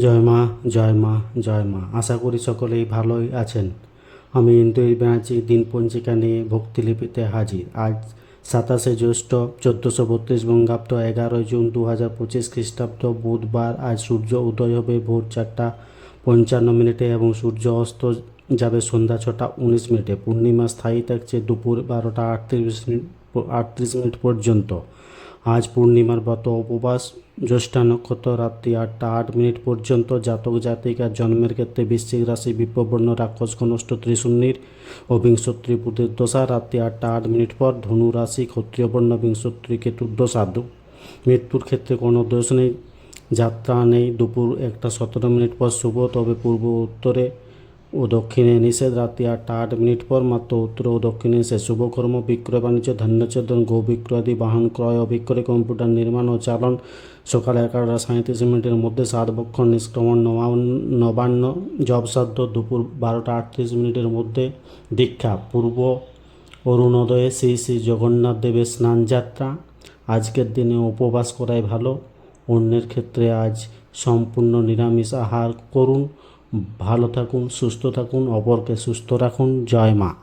জয় মা জয় মা জয় মা। আশা করি সকলেই ভালোই আছেন। আমি ইন্দুই ব্যানার্জি, দিনপঞ্জিকা নিয়ে ভক্তিলিপিতে হাজির। আজ সাতাশে জ্যৈষ্ঠ, চোদ্দোশো বত্রিশ বঙ্গাব্দ, এগারোই জুন দু হাজার পঁচিশ খ্রিস্টাব্দ, বুধবার। আজ সূর্য উদয় হবে ভোর চারটা পঞ্চান্ন মিনিটে এবং সূর্য অস্ত যাবে সন্ধ্যা ছটা উনিশ মিনিটে। পূর্ণিমা স্থায়ী থাকছে দুপুর বারোটা আটত্রিশ মিনিট আটত্রিশ মিনিট পর্যন্ত। আজ পূর্ণিমার ব্রত উপবাস জ্যৈষ্ঠা নক্ষত্র রাত্রি আটটা আট মিনিট পর্যন্ত জাতক জাতিকার জন্মের ক্ষেত্রে বৃশ্চিক রাশি বিপ্রবর্ণ রাক্ষস ঘনষ্ঠ ত্রিশূন্যির ও বিংশত্রী বুধের দশা রাত্রি আটটা আট মিনিট পর ধনু রাশি ক্ষত্রিয়বর্ণ বিংশত্রী কেতুর দশা দু- মৃত্যুর ক্ষেত্রে কোনো দোষ নেই। যাত্রা নেই, দুপুর একটা সতেরো মিনিট পর শুভ, তবে পূর্ব উত্তরে ও দক্ষিণে নিষেধ রাত্রি আটটা আট মিনিট পর মাত্র উত্তর ও দক্ষিণে সে শুভকর্ম, বিক্রয় বাণিজ্য ধান্যচেদন গো বিক্রয় আদি বাহন ক্রয় বিক্রয় কম্পিউটার নির্মাণ ও চালন। সকাল এগারোটা সাঁত্রিশ মিনিটের মধ্যে সাত বক্ষণ নিষ্ক্রমণ নবান্ন নবান্ন জবসাধ্য দুপুর বারোটা আটত্রিশ মিনিটের মধ্যে দীক্ষা। পূর্ব অরুণোদয়ে শ্রী শ্রী জগন্নাথ দেবের স্নান যাত্রা। আজকের দিনে উপবাস করাই ভালো। অন্যের ক্ষেত্রে আজ সম্পূর্ণ নিরামিষ আহার করুন। ভালো থাকুন সুস্থ থাকুন অপরকে সুস্থ রাখুন। জয় মা।